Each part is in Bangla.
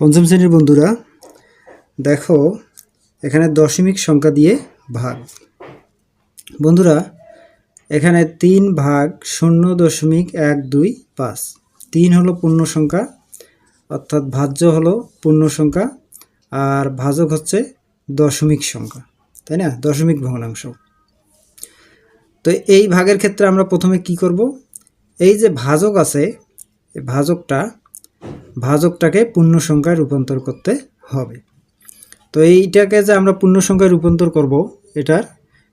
পঞ্চম শ্রেণির বন্ধুরা, দেখো, এখানে দশমিক সংখ্যা দিয়ে ভাগ। বন্ধুরা, এখানে তিন ভাগ শূন্য দশমিক এক দুই পাঁচ। তিন হলো পূর্ণ সংখ্যা, অর্থাৎ ভাজ্য হলো পূর্ণ সংখ্যা, আর ভাজক হচ্ছে দশমিক সংখ্যা, তাই না? দশমিক ভগ্নাংশ। তো এই ভাগের ক্ষেত্রে আমরা প্রথমে কি করব? এই যে ভাজক আছে ভাজকটা ভাজকটাকে পূর্ণ সংখ্যায় রূপান্তর করতে হবে। তো এইটাকে যে আমরা পূর্ণ সংখ্যায় রূপান্তর করব, এটার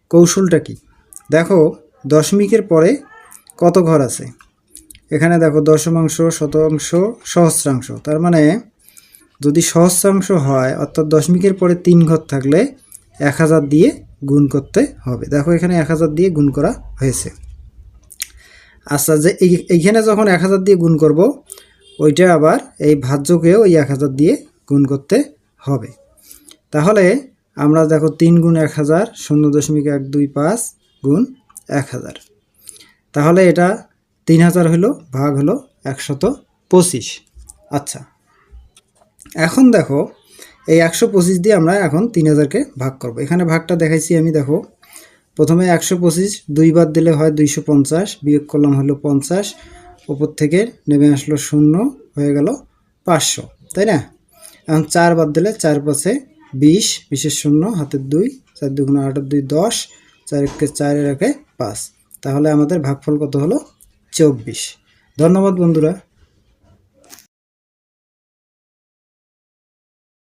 কৌশলটা কি? দেখো, দশমিকের পরে কত ঘর আছে? এখানে দেখো, দশমাংশ, শতাংশ, সহস্রাংশ। তার মানে যদি সহস্রাংশ হয়, অর্থাৎ দশমিকের পরে তিন ঘর থাকলে এক হাজার দিয়ে গুণ করতে হবে। দেখো, এখানে এক হাজার দিয়ে গুণ করা হয়েছে। আচ্ছা যে এই- এইখানে যখন এক হাজার দিয়ে গুণ করব ওইটা আবার এই ভাজ্যকেও ওই এক হাজার দিয়ে গুণ করতে হবে। তাহলে আমরা দেখো তিন গুণ এক হাজার শূন্য দশমিক এক দুই পাঁচ গুণ এক হাজার। তাহলে এটা তিন হাজার হলো, ভাগ হলো একশত পঁচিশ। আচ্ছা এখন দেখো এই একশো পঁচিশ দিয়ে আমরা এখন তিন হাজারকে ভাগ করব। এখানে ভাগটা দেখাইছি আমি, দেখো। প্রথমে একশো পঁচিশ দুইবার দিলে হয় দুইশো পঞ্চাশ, বিয়োগ করলাম হলো পঞ্চাশ ওপর থেকে নেমে আসলো শূন্য হয়ে গেল পাঁচশো, তাই না? এখন চার বাদ দিলে চার পাশে বিশ, বিশের শূন্য, হাতের দুই, চার দুগুণ আটের দুই দশ, চার একে চার একে পাঁচ। তাহলে আমাদের ভাগফল কত হলো? চব্বিশ। ধন্যবাদ বন্ধুরা।